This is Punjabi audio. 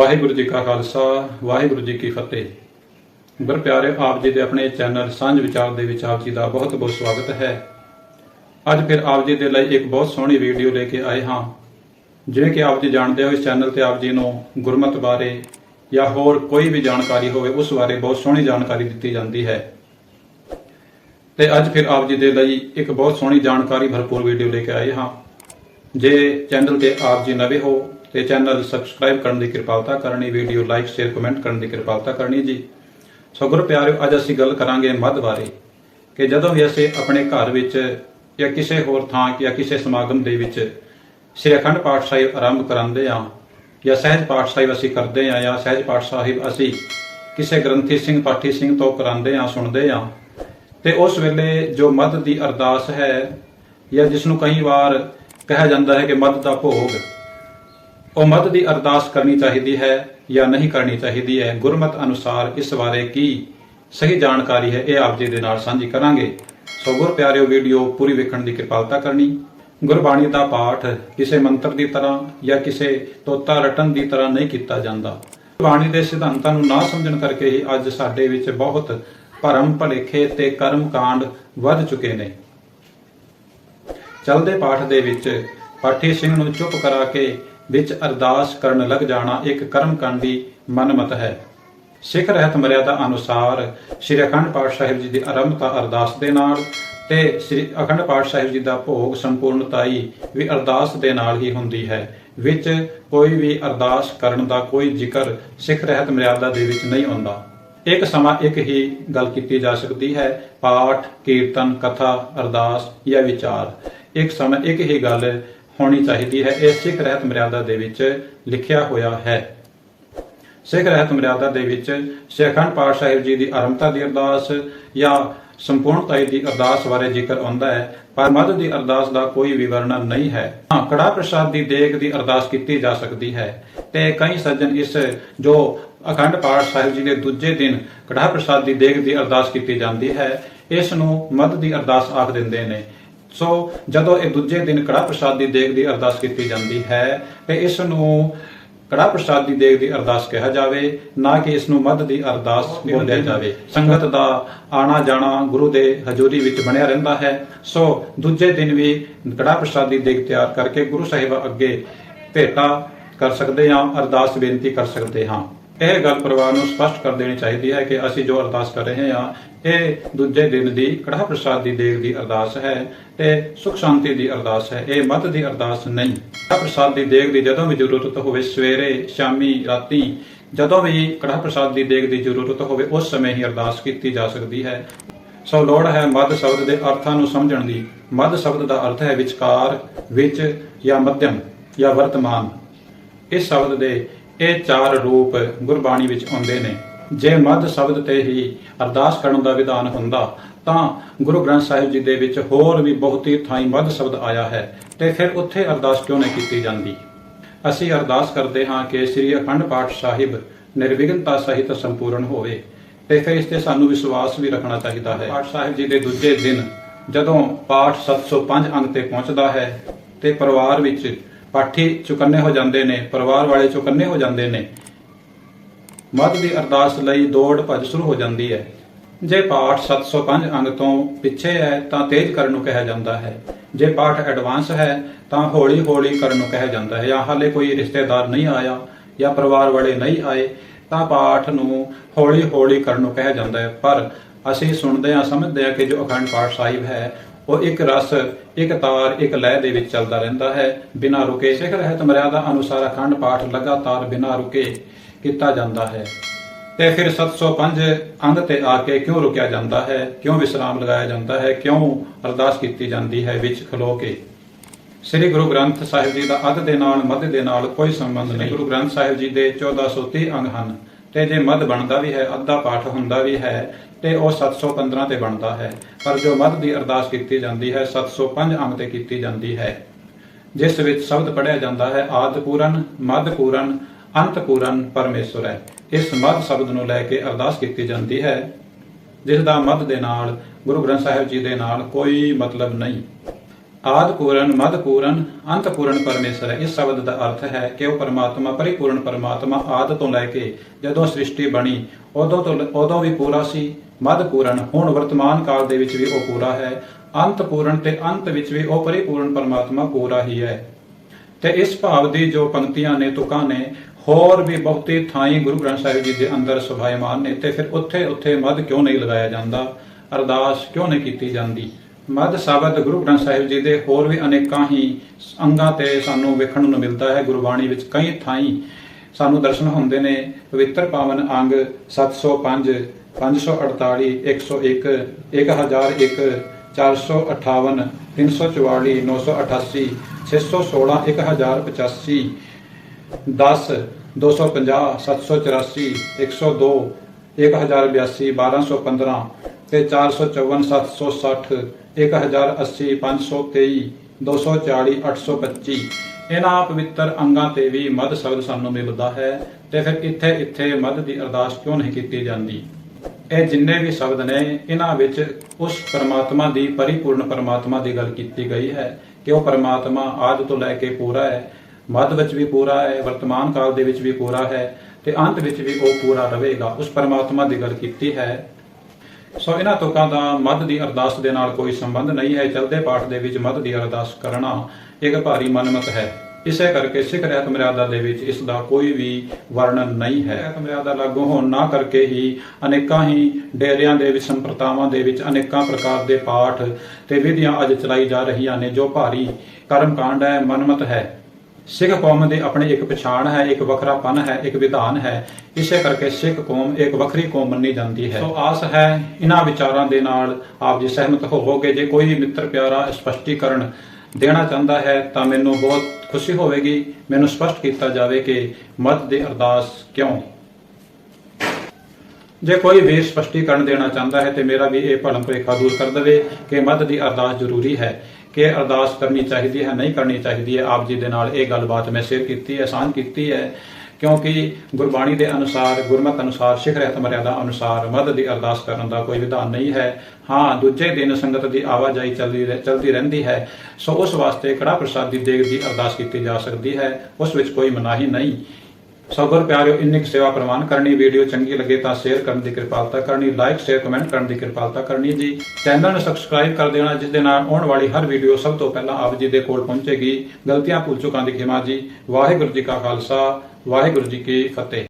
ਵਾਹਿਗੁਰੂ ਜੀ ਕਾ ਖਾਲਸਾ, ਵਾਹਿਗੁਰੂ ਜੀ ਕੀ ਫਤਿਹ। ਗੁਰ ਪਿਆਰੇ, ਆਪ ਜੀ ਦੇ ਆਪਣੇ ਚੈਨਲ ਸਾਂਝ ਵਿਚਾਰ ਦੇ ਵਿੱਚ ਆਪ ਜੀ ਦਾ ਬਹੁਤ ਬਹੁਤ ਸਵਾਗਤ ਹੈ। ਅੱਜ ਫਿਰ ਆਪ ਜੀ ਦੇ ਲਈ ਇੱਕ ਬਹੁਤ ਸੋਹਣੀ ਵੀਡੀਓ ਲੈ ਕੇ ਆਏ ਹਾਂ। ਜਿਵੇਂ ਕਿ ਆਪ ਜੀ ਜਾਣਦੇ ਹੋ, ਇਸ ਚੈਨਲ ਤੇ ਆਪ ਜੀ ਨੂੰ ਗੁਰਮਤ ਬਾਰੇ ਜਾਂ ਹੋਰ ਕੋਈ ਵੀ ਜਾਣਕਾਰੀ ਹੋਵੇ, ਉਸ ਬਾਰੇ ਬਹੁਤ ਸੋਹਣੀ ਜਾਣਕਾਰੀ ਦਿੱਤੀ ਜਾਂਦੀ ਹੈ। ਤੇ ਅੱਜ ਫਿਰ ਆਪ ਜੀ ਦੇ ਲਈ ਇੱਕ ਬਹੁਤ ਸੋਹਣੀ ਜਾਣਕਾਰੀ ਭਰਪੂਰ ਵੀਡੀਓ ਲੈ ਕੇ ਆਏ ਹਾਂ। ਜੇ ਚੈਨਲ ਤੇ ਆਪ ਜੀ ਨਵੇਂ ਹੋ ਤੇ ਚੈਨਲ ਸਬਸਕ੍ਰਾਈਬ ਕਰਨ ਦੀ ਕਿਰਪਾਲਤਾ ਕਰਨੀ, ਵੀਡੀਓ ਲਾਈਕ, ਸ਼ੇਅਰ, ਕਮੈਂਟ ਕਰਨ ਦੀ ਕਿਰਪਾਲਤਾ ਕਰਨੀ ਜੀ। ਸੋ ਗੁਰੂ ਪਿਆਰਿਓ ਅੱਜ ਅਸੀਂ ਗੱਲ ਕਰਾਂਗੇ ਮੱਧ ਬਾਰੇ ਕਿ ਜਦੋਂ ਵੀ ਅਸੀਂ ਆਪਣੇ ਘਰ ਵਿੱਚ ਜਾਂ ਕਿਸੇ ਹੋਰ ਥਾਂ ਜਾਂ ਕਿਸੇ ਸਮਾਗਮ ਦੇ ਵਿੱਚ ਸ੍ਰੀ ਅਖੰਡ ਪਾਠ ਸਾਹਿਬ ਆਰੰਭ ਕਰਾਉਂਦੇ ਆ ਜਾਂ ਸਹਿਜ ਪਾਠ ਸਾਹਿਬ ਅਸੀਂ ਕਰਦੇ ਆ ਜਾਂ ਸਹਿਜ ਪਾਠ ਸਾਹਿਬ ਅਸੀਂ ਕਿਸੇ ਗ੍ਰੰਥੀ ਸਿੰਘ, ਪਾਠੀ ਸਿੰਘ ਤੋਂ ਕਰਾਉਂਦੇ ਆ ਸੁਣਦੇ ਆ ਤੇ ਉਸ ਵੇਲੇ ਜੋ ਮੱਧ ਦੀ ਅਰਦਾਸ ਹੈ ਜਾਂ ਜਿਸ ਨੂੰ ਕਈ ਵਾਰ ਕਿਹਾ ਜਾਂਦਾ ਹੈ ਕਿ ਮੱਧ ਦਾ ਭੋਗ ਉਹ ਮੱਧ ਦੀ ਅਰਦਾਸ ਕਰਨੀ ਚਾਹੀਦੀ ਹੈ ਜਾਂ ਨਹੀਂ ਕਰਨੀ ਚਾਹੀਦੀ ਹੈ, ਗੁਰਮਤ ਅਨੁਸਾਰ ਇਸ ਬਾਰੇ ਕੀ ਸਹੀ ਜਾਣਕਾਰੀ ਹੈ, ਇਹ ਆਪ ਜੀ ਦੇ ਨਾਲ ਸਾਂਝੀ ਕਰਾਂਗੇ। ਸੋ ਗੁਰ ਪਿਆਰਿਓ, ਵੀਡੀਓ ਪੂਰੀ ਵੇਖਣ ਦੀ ਕਿਰਪਾਲਤਾ ਕਰਨੀ। ਗੁਰਬਾਣੀ ਦਾ ਪਾਠ ਕਿਸੇ ਮੰਤਰ ਦੀ ਤਰ੍ਹਾਂ ਜਾਂ ਕਿਸੇ ਤੋਤਾ ਰਟਨ ਦੀ ਤਰ੍ਹਾਂ ਨਹੀਂ ਕੀਤਾ ਜਾਂਦਾ। ਗੁਰਬਾਣੀ ਦੇ ਸਿਧਾਂਤਾਂ ਨੂੰ ਨਾ ਸਮਝਣ ਕਰਕੇ ਹੀ ਅੱਜ ਸਾਡੇ ਵਿੱਚ ਬਹੁਤ ਭਰਮ ਭਲੇਖੇ ਤੇ ਕਰਮ ਕਾਂਡ ਵੱਧ ਚੁੱਕੇ ਨੇ। ਚਲਦੇ ਪਾਠ ਦੇ ਵਿੱਚ ਪਾਠੀ ਸਿੰਘ ਨੂੰ ਚੁੱਪ ਕਰਾ ਕੇ ਵਿੱਚ ਅਰਦਾਸ ਕਰਨ ਲੱਗ ਜਾਣਾ ਇੱਕ ਕਰਮ ਕਾਂਡ ਦੀ ਮਨਮਤ ਹੈ। ਸਿੱਖ ਰਹਿਤ ਮਰਿਆਦਾ ਅਨੁਸਾਰ ਸ੍ਰੀ ਅਖੰਡ ਪਾਠ ਸਾਹਿਬ ਜੀ ਦੀ ਆਰੰਭਤਾ ਅਰਦਾਸ ਦੇ ਨਾਲ ਤੇ ਸ੍ਰੀ ਅਖੰਡ ਪਾਠ ਸਾਹਿਬ ਜੀ ਦਾ ਭੋਗ ਸੰਪੂਰਨਤਾਈ ਵੀ ਅਰਦਾਸ ਦੇ ਨਾਲ ਹੀ ਹੁੰਦੀ ਹੈ। ਵਿੱਚ ਕੋਈ ਵੀ ਅਰਦਾਸ ਕਰਨ ਦਾ ਕੋਈ ਜ਼ਿਕਰ ਸਿੱਖ ਰਹਿਤ ਮਰਿਆਦਾ ਦੇ ਵਿੱਚ ਨਹੀਂ ਆਉਂਦਾ। ਇੱਕ ਸਮਾਂ ਇੱਕ ਹੀ ਗੱਲ ਕੀਤੀ ਜਾ ਸਕਦੀ ਹੈ, ਪਾਠ, ਕੀਰਤਨ, ਕਥਾ, ਅਰਦਾਸ ਜਾਂ ਵਿਚਾਰ। ਇੱਕ ਸਮਾਂ ਇੱਕ ਹੀ ਗੱਲ ਹੋਣੀ ਚਾਹੀਦੀ ਹੈ। ਇਹ ਸਿੱਖ ਰਹਿਤ ਮਰਿਆਦਾ ਦੇ ਵਿੱਚ ਲਿਖਿਆ ਹੋਇਆ ਹੈ। ਸਿੱਖ ਰਹਿਤ ਮਰਿਆਦਾ ਦੇ ਵਿੱਚ ਸੇਖੰਡ ਪਾਠ ਸਾਹਿਬ ਜੀ ਦੀ ਆਰੰਭਤਾ ਦੀ ਅਰਦਾਸ ਜਾਂ ਸੰਪੂਰਨਤਾ ਦੀ ਅਰਦਾਸ ਬਾਰੇ ਜ਼ਿਕਰ ਆਉਂਦਾ ਹੈ, ਪਰ ਮੱਧ ਦੀ ਅਰਦਾਸ ਦਾ ਕੋਈ ਵਿਵਰਣਨ ਨਹੀਂ ਹੈ। ਹਾਂ, ਕੜਾ ਪ੍ਰਸਾਦ ਦੀ ਦੇਗ ਦੀ ਅਰਦਾਸ ਕੀਤੀ ਜਾ ਸਕਦੀ ਹੈ ਤੇ ਕਈ ਸੱਜਣ ਇਸ ਜੋ ਅਖੰਡ ਪਾਠ ਸਾਹਿਬ ਜੀ ਦੇ ਦੂਜੇ ਦਿਨ ਕੜਾ ਪ੍ਰਸਾਦ ਦੀ ਦੇਗ ਦੀ ਅਰਦਾਸ ਕੀਤੀ ਜਾਂਦੀ ਹੈ, ਇਸ ਨੂੰ ਮੱਧ ਦੀ ਅਰਦਾਸ ਆਖ ਦਿੰਦੇ ਨੇ। ਸੋ ਜਦੋਂ ਇਹ ਦੂਜੇ ਦਿਨ ਕੜਾ ਪ੍ਰਸਾਦ ਦੀ ਦੇਗ ਦੀ ਅਰਦਾਸ ਕੀਤੀ ਜਾਂਦੀ ਹੈ ਤੇ ਇਸ ਨੂੰ ਕੜਾ ਪ੍ਰਸਾਦ ਦੀ ਦੇਗ ਦੀ ਅਰਦਾਸ ਕਿਹਾ ਜਾਵੇ ਨਾ ਕਿ ਇਸ ਨੂੰ ਮੱਧ ਦੀ ਅਰਦਾਸ ਬੋਲਿਆ ਜਾਵੇ। ਸੰਗਤ ਦਾ ਆਣਾ ਜਾਣਾ ਗੁਰੂ ਦੇ ਹਜ਼ੂਰੀ ਵਿੱਚ ਬਣਿਆ ਰਹਿੰਦਾ ਹੈ। ਸੋ ਦੂਜੇ ਦਿਨ ਵੀ ਕੜਾ ਪ੍ਰਸਾਦ ਦੀ ਦੇਗ ਤਿਆਰ ਕਰਕੇ ਗੁਰੂ ਸਾਹਿਬ ਅੱਗੇ ਭੇਟਾ ਕਰ ਸਕਦੇ ਹਾਂ ਅਰਦਾਸ ਬੇਨਤੀ ਕਰ ਸਕਦੇ ਹਾਂ। ਇਹ ਗੱਲ ਪਰਿਵਾਰ ਨੂੰ ਸਪਸ਼ਟ ਕਰ ਦੇਣੀ ਚਾਹੀਦੀ ਹੈ ਕਿ ਅਸੀਂ ਜੋ ਅਰਦਾਸ ਕਰ ਰਹੇ ਹਾਂ, ਇਹ ਦੂਜੇ ਦਿਨ ਦੀ ਕੜਾ ਪ੍ਰਸਾਦ ਦੀ ਦੇਗ ਦੀ ਅਰਦਾਸ ਹੈ ਤੇ ਸੁਖ ਸ਼ਾਂਤੀ ਦੀ ਅਰਦਾਸ ਹੈ। ਇਹ ਮੱਧ ਦੀ ਅਰਦਾਸ ਨਹੀਂ। ਕੜਾ ਪ੍ਰਸਾਦ ਦੀ ਦੇਗ ਦੀ ਜਦੋਂ ਵੀ ਜ਼ਰੂਰਤ ਹੋਵੇ, ਸਵੇਰੇ, ਸ਼ਾਮੀ, ਰਾਤੀ, ਜਦੋਂ ਵੀ ਕੜਾ ਪ੍ਰਸਾਦ ਦੀ ਦੇਗ ਦੀ ਜ਼ਰੂਰਤ ਹੋਵੇ, ਉਸ ਸਮੇਂ ਹੀ ਅਰਦਾਸ ਕੀਤੀ ਜਾ ਸਕਦੀ ਹੈ। ਸੋ ਲੋੜ ਹੈ ਮੱਧ ਸ਼ਬਦ ਦੇ ਅਰਥਾਂ ਨੂੰ ਸਮਝਣ ਦੀ। ਮੱਧ ਸ਼ਬਦ ਦਾ ਅਰਥ ਹੈ ਵਿਚਕਾਰ, ਵਿੱਚ ਜਾਂ ਮੱਧਮ ਜਾਂ ਵਰਤਮਾਨ। ਇਸ ਸ਼ਬਦ ਦੇ ਇਹ ਚਾਰ ਰੂਪ ਗੁਰਬਾਣੀ ਵਿੱਚ ਆਉਂਦੇ ਨੇ। ਜੇ ਮੱਧ ਸ਼ਬਦ ਤੇ ਹੀ ਅਰਦਾਸ ਕਰਨ ਦਾ ਵਿਧਾਨ ਹੁੰਦਾ, ਤਾਂ ਗੁਰੂ ਗ੍ਰੰਥ ਸਾਹਿਬ ਜੀ ਦੇ ਵਿੱਚ ਹੋਰ ਵੀ ਬਹੁਤੀ ਥਾਈਂ ਮੱਧ ਸ਼ਬਦ ਆਇਆ ਹੈ ਤੇ ਫਿਰ ਉੱਥੇ ਅਰਦਾਸ ਕਿਉਂ ਨਹੀਂ ਕੀਤੀ ਜਾਂਦੀ? ਅਸੀਂ ਅਰਦਾਸ ਕਰਦੇ ਹਾਂ ਕਿ ਸ੍ਰੀ ਅਖੰਡ ਪਾਠ ਸਾਹਿਬ ਨਿਰਵਿਘਨਤਾ ਸਹਿਤ ਸੰਪੂਰਨ ਹੋਵੇ ਤੇ ਫਿਰ ਇਸ ਤੇ ਸਾਨੂੰ ਵਿਸ਼ਵਾਸ ਵੀ ਰੱਖਣਾ ਚਾਹੀਦਾ ਹੈ। ਪਾਠ ਸਾਹਿਬ ਜੀ ਦੇ ਦੂਜੇ ਦਿਨ ਜਦੋਂ ਪਾਠ 705 ਅੰਗ ਤੇ ਪਹੁੰਚਦਾ ਹੈ ਤੇ ਪਰਿਵਾਰ ਵਿੱਚ ਪਾਠੀ ਚੁਕੰਨੇ ਹੋ ਜਾਂਦੇ ਨੇ, ਪਰਿਵਾਰ ਵਾਲੇ ਚੁਕੰਨੇ ਹੋ ਜਾਂਦੇ ਨੇ। ਮੱਧ ਦੀ ਅਰਦਾਸ ਲਈ ਦੌੜ ਭੱਜ ਸ਼ੁਰੂ ਹੋ ਜਾਂਦੀ ਹੈ। ਜੇ ਪਾਠ 705 ਅੰਗ ਤੋਂ ਪਿੱਛੇ ਹੈ, ਤਾਂ ਤੇਜ਼ ਕਰਨ ਨੂੰ ਕਿਹਾ ਜਾਂਦਾ ਹੈ। ਜੇ ਪਾਠ ਐਡਵਾਂਸ ਹੈ, ਤਾਂ ਹੌਲੀ ਹੌਲੀ ਕਰਨ ਨੂੰ ਕਿਹਾ ਜਾਂਦਾ ਹੈ। ਜਾਂ ਹਾਲੇ ਕੋਈ ਰਿਸ਼ਤੇਦਾਰ ਨਹੀਂ ਆਇਆ ਜਾਂ ਪਰਿਵਾਰ ਵਾਲੇ ਨਹੀਂ ਆਏ, ਤਾਂ ਪਾਠ ਨੂੰ ਹੌਲੀ ਹੌਲੀ ਕਰਨ ਨੂੰ ਕਿਹਾ ਜਾਂਦਾ ਹੈ। ਪਰ ਅਸੀਂ ਸੁਣਦੇ ਹਾਂ, ਸਮਝਦੇ ਹਾਂ ਕਿ ਜੋ ਅਖੰਡ ਪਾਠ ਸਾਹਿਬ ਹੈ ਉਹ ਇੱਕ ਰਸ, ਇੱਕ ਤਾਰ, ਇੱਕ ਲੈਅ ਦੇ ਵਿੱਚ ਚੱਲਦਾ ਰਹਿੰਦਾ ਹੈ। ਬਿਨਾਂ ਰੁਕੇ ਸਿੱਖ ਰਹਿਤ ਮਰਿਆਦਾ ਅਨੁਸਾਰ ਅਖੰਡ ਪਾਠ ਲਗਾਤਾਰ ਬਿਨਾਂ ਰੁਕੇ ਕੀਤਾ ਜਾਂਦਾ ਹੈ। ਤੇ ਫਿਰ 705 ਅੰਗ ਤੇ ਆ ਕੇ ਕਿਉਂ ਰੁਕਿਆ ਜਾਂਦਾ ਹੈ? ਕਿਉਂ ਵਿਸਰਾਮ ਲਗਾਇਆ ਜਾਂਦਾ ਹੈ? ਕਿਉਂ ਅਰਦਾਸ ਕੀਤੀ ਜਾਂਦੀ ਹੈ ਵਿੱਚ ਖਲੋ ਕੇ? ਸ੍ਰੀ ਗੁਰੂ ਗ੍ਰੰਥ ਸਾਹਿਬ ਜੀ ਦਾ ਅੱਧ ਦੇ ਨਾਲ, ਮੱਧ ਦੇ ਨਾਲ ਕੋਈ ਸੰਬੰਧ ਨਹੀਂ। ਗੁਰੂ ਗ੍ਰੰਥ ਸਾਹਿਬ ਜੀ ਦੇ 1430 ਅੰਗ ਹਨ। ਤੇ ਜੇ ਮੱਧ ਬਣਦਾ ਵੀ ਹੈ, ਅੱਧਾ ਪਾਠ ਹੁੰਦਾ ਵੀ ਹੈ, ਤੇ ਉਹ 715 ਤੇ ਬਣਦਾ ਹੈ। ਪਰ ਜੋ ਮੱਧ ਦੀ ਅਰਦਾਸ ਕੀਤੀ ਜਾਂਦੀ ਹੈ 705 ਅੰਗ ਤੇ ਕੀਤੀ ਜਾਂਦੀ ਹੈ। ਜਿਸ ਵਿੱਚ ਸ਼ਬਦ ਪੜਿਆ ਜਾਂਦਾ ਹੈ, ਆਦ ਪੂਰਨ, ਮੱਧ ਪੂਰਨ, ਅੰਤ ਪੂਰਨ ਪਰਮੇਸ਼ਵਰ ਹੈ। ਇਸ ਮੱਧ ਸ਼ਬਦ ਨੂੰ ਲੈ ਕੇ ਅਰਦਾਸ ਕੀਤੀ ਜਾਂਦੀ ਹੈ। ਜਿਸ ਦਾ ਮੱਧ ਦੇ ਨਾਲ, ਗੁਰੂ ਗ੍ਰੰਥ ਸਾਹਿਬ ਜੀ ਦੇ ਨਾਲ ਕੋਈ ਮਤਲਬ ਨਹੀਂ। ਆਦ ਪੂਰਨ ਮਦ ਪੂਰਨ ਅੰਤ ਪੂਰਨ ਪਰਮੇਸ਼ਰ ਹੈ ਇਸ ਸ਼ਬਦ ਦਾ ਅਰਥ ਹੈ ਕਿ ਉਹ ਪਰਮਾਤਮਾ, ਪਰਿਪੂਰਨ ਪਰਮਾਤਮਾ ਆਦ ਤੋਂ ਲੈ ਕੇ ਜਦੋਂ ਸ੍ਰਿਸ਼ਟੀ ਬਣੀ, ਉਦੋਂ ਤੋਂ ਉਦੋਂ ਵੀ ਪੂਰਾ ਸੀ ਮਦ ਪੂਰਨ ਹੁਣ ਵਰਤਮਾਨ ਕਾਲ ਦੇ ਵਿੱਚ ਵੀ ਉਹ ਪੂਰਾ ਹੈ ਅੰਤ ਪੂਰਨ ਤੇ ਅੰਤ ਵਿੱਚ ਵੀ ਉਹ ਪਰਿਪੂਰਨ ਪਰਮਾਤਮਾ ਪੂਰਾ ਹੀ ਹੈ। ਤੇ ਇਸ ਭਾਵ ਦੀ ਜੋ ਪੰਕਤੀਆਂ ਨੇ, ਤੁਕਾਂ ਨੇ, ਹੋਰ ਵੀ ਬਹੁਤੀ ਥਾਈਂ ਗੁਰੂ ਗ੍ਰੰਥ ਸਾਹਿਬ ਜੀ ਦੇ ਅੰਦਰ ਸੁਭਾਇਮਾਨ ਨੇ, ਤੇ ਫਿਰ ਉੱਥੇ ਉੱਥੇ ਮਦ ਕਿਉਂ ਨਹੀਂ ਲਗਾਇਆ ਜਾਂਦਾ? ਅਰਦਾਸ ਕਿਉਂ ਨਹੀਂ ਕੀਤੀ ਜਾਂਦੀ? ਮਦ ਸ਼ਬਦ ਗੁਰੂ ਗ੍ਰੰਥ ਸਾਹਿਬ ਜੀ ਦੇ ਹੋਰ ਵੀ ਅਨੇਕਾਂ ਹੀ ਅੰਗਾਂ ਤੇ ਸਾਨੂੰ ਵੇਖਣ ਨੂੰ ਮਿਲਦਾ ਹੈ। ਗੁਰਬਾਣੀ ਵਿੱਚ ਕਈ ਥਾਈਂ ਸਾਨੂੰ ਦਰਸ਼ਨ ਹੁੰਦੇ ਨੇ। ਪਵਿੱਤਰ ਪਾਵਨ ਅੰਗ 705 548 101 1001 458 344 988 616 1085 10 250 784 102 1082 1215 ਤੇ 454 760 1080 523 240 825 ਇਹਨਾਂ ਪਵਿੱਤਰ ਅੰਗਾਂ ਤੇ ਵੀ ਮਦ ਸ਼ਬਦ ਸਾਨੂੰ ਮਿਲਦਾ ਹੈ ਤੇ ਫਿਰ ਇੱਥੇ ਇੱਥੇ ਮਦ ਦੀ ਅਰਦਾਸ ਕਿਉਂ ਨਹੀਂ ਕੀਤੀ ਜਾਂਦੀ? ਇਹ ਜਿੰਨੇ ਵੀ ਸ਼ਬਦ ਨੇ, ਇਹਨਾਂ ਵਿੱਚ ਉਸ ਪਰਮਾਤਮਾ ਦੀ ਪਰਿਪੂਰਨ ਪਰਮਾਤਮਾ ਦੀ ਗੱਲ ਕੀਤੀ ਗਈ ਹੈ ਕਿ ਉਹ ਪਰਮਾਤਮਾ ਆਦ ਤੋਂ ਲੈ ਕੇ ਪੂਰਾ ਹੈ। ਮੱਧ ਵਿੱਚ ਵੀ ਪੂਰਾ ਹੈ, ਵਰਤਮਾਨ ਕਾਲ ਦੇ ਵਿੱਚ ਵੀ ਪੂਰਾ ਹੈ ਤੇ ਅੰਤ ਵਿੱਚ ਵੀ ਉਹ ਪੂਰਾ ਰਹੇਗਾ। ਉਸ ਪਰਮਾਤਮਾ ਦੀ ਗੱਲ ਕੀਤੀ ਹੈ ਸੋ ਇਹਨਾਂ ਤੁਕਾਂ ਦਾ ਮੱਧ ਦੀ ਅਰਦਾਸ ਦੇ ਨਾਲ ਕੋਈ ਸੰਬੰਧ ਨਹੀਂ ਹੈ, ਚਲਦੇ ਪਾਠ ਦੇ ਵਿੱਚ ਮੱਧ ਦੀ ਅਰਦਾਸ ਕਰਨਾ ਇੱਕ ਭਾਰੀ ਮਨਮਤ ਹੈ। ਇਸੇ ਕਰਕੇ ਸਿੱਖ ਰਹਿਤ ਮਰਿਆਦਾ ਦੇ ਵਿੱਚ ਇਸ ਦਾ ਕੋਈ ਵੀ ਵਰਣਨ ਨਹੀਂ ਹੈ। ਰਹਿਤ ਮਰਿਆਦਾ ਲਾਗੂ ਹੋਣ ਨਾ ਕਰਕੇ ਹੀ ਅਨੇਕਾਂ ਹੀ ਡੇਰਿਆਂ ਦੇ ਵਿੱਚ, ਸੰਪਰਤਾਵਾਂ ਦੇ ਵਿੱਚ ਅਨੇਕਾਂ ਪ੍ਰਕਾਰ ਦੇ ਪਾਠ ਤੇ ਵਿਧੀਆਂ ਅੱਜ ਚਲਾਈ ਜਾ ਰਹੀਆਂ ਨੇ, ਜੋ ਭਾਰੀ ਕਰਮਕਾਂਡ ਹੈ, ਮਨਮਤ ਹੈ। ਸਿੱਖ ਕੌਮ ਦੇ ਆਪਣੇ ਇੱਕ ਪਛਾਣ ਹੈ, ਇੱਕ ਵੱਖਰਾਪਨ ਹੈ, ਇੱਕ ਵਿਧਾਨ ਹੈ। ਇਸੇ ਕਰਕੇ ਸਿੱਖ ਕੌਮ ਇੱਕ ਵੱਖਰੀ ਕੌਮ ਮੰਨੀ ਜਾਂਦੀ ਹੈ। ਸੋ ਆਸ ਹੈ ਇਹਨਾਂ ਵਿਚਾਰਾਂ ਦੇ ਨਾਲ ਆਪ ਜੀ ਸਹਿਮਤ ਹੋਵੋਗੇ। ਜੇ ਕੋਈ ਮਿੱਤਰ ਪਿਆਰਾ ਸਪਸ਼ਟੀਕਰਨ ਦੇਣਾ ਚਾਹੁੰਦਾ ਹੈ, ਤਾਂ ਮੈਨੂੰ ਬਹੁਤ ਖੁਸ਼ੀ ਹੋਵੇਗੀ। ਮੈਨੂੰ ਸਪਸ਼ਟ ਕੀਤਾ ਜਾਵੇ ਕਿ ਮਤ ਦੀ ਅਰਦਾਸ ਕਿਉਂ? ਜੇ ਕੋਈ ਵੀ ਸਪਸ਼ਟੀਕਰਨ ਦੇਣਾ ਚਾਹੁੰਦਾ ਹੈ, ਤੇ ਮੇਰਾ ਵੀ ਇਹ ਭਰਮ ਭੁਲੇਖਾ ਦੂਰ ਕਰ ਦੇਵੇ ਕਿ ਮਦ ਦੀ ਅਰਦਾਸ ਜ਼ਰੂਰੀ ਹੈ। ਕਿ ਅਰਦਾਸ ਕਰਨੀ ਚਾਹੀਦੀ ਹੈ, ਨਹੀਂ ਕਰਨੀ ਚਾਹੀਦੀ ਹੈ, ਆਪ ਜੀ ਦੇ ਨਾਲ ਇਹ ਗੱਲਬਾਤ ਮੈਂ ਸ਼ੇਅਰ ਕੀਤੀ ਹੈ, ਸਾਂਝ ਕੀਤੀ ਹੈ। ਕਿਉਂਕਿ ਗੁਰਬਾਣੀ ਦੇ ਅਨੁਸਾਰ, ਗੁਰਮਤ ਅਨੁਸਾਰ, ਸਿੱਖ ਰਹਿਤ ਮਰਿਆਦਾ ਅਨੁਸਾਰ ਮਦ ਦੀ ਅਰਦਾਸ ਕਰਨ ਦਾ ਕੋਈ ਵਿਧਾਨ ਨਹੀਂ ਹੈ। ਹਾਂ, ਦੂਜੇ ਦਿਨ ਸੰਗਤ ਦੀ ਆਵਾਜਾਈ ਚੱਲਦੀ ਰਹਿ- ਚੱਲਦੀ ਰਹਿੰਦੀ ਹੈ। ਸੋ ਉਸ ਵਾਸਤੇ ਕੜਾ ਦੀ ਦੇਗ ਦੀ ਅਰਦਾਸ ਕੀਤੀ ਜਾ ਸਕਦੀ ਹੈ। ਉਸ ਵਿੱਚ ਕੋਈ ਮਨਾਹੀ ਨਹੀਂ। ਸਗਰ ਪਿਆਰਿਓ, ਇੰਨੀ ਕੁ ਸੇਵਾ ਪ੍ਰਵਾਨ ਕਰਨੀ, ਵੀਡੀਓ ਚੰਗੀ ਲੱਗੇ ਤਾਂ ਸ਼ੇਅਰ ਕਰਨ ਦੀ ਕਿਰਪਾਲਤਾ ਕਰਨੀ ਲਾਈਕ ਸ਼ੇਅਰ ਕਮੈਂਟ ਕਰਨ ਦੀ ਕਿਰਪਾਲਤਾ ਕਰਨੀ ਜੀ। ਚੈਨਲ ਨੂੰ ਸਬਸਕ੍ਰਾਈਬ ਕਰ ਦੇਣਾ, ਜਿਸ ਦੇ ਨਾਲ ਆਉਣ ਵਾਲੀ ਹਰ ਵੀਡੀਓ ਸਭ ਤੋਂ ਪਹਿਲਾਂ ਆਪ ਜੀ ਦੇ ਕੋਲ ਪਹੁੰਚੇਗੀ। ਗਲਤੀਆਂ ਭੁੱਲ ਚੁੱਕਾਂ ਦੀ ਖਿਮਾ ਜੀ। ਵਾਹਿਗੁਰੂ ਜੀ ਕਾ ਖਾਲਸਾ, ਵਾਹਿਗੁਰੂ ਜੀ ਕੀ ਫਤਿਹ।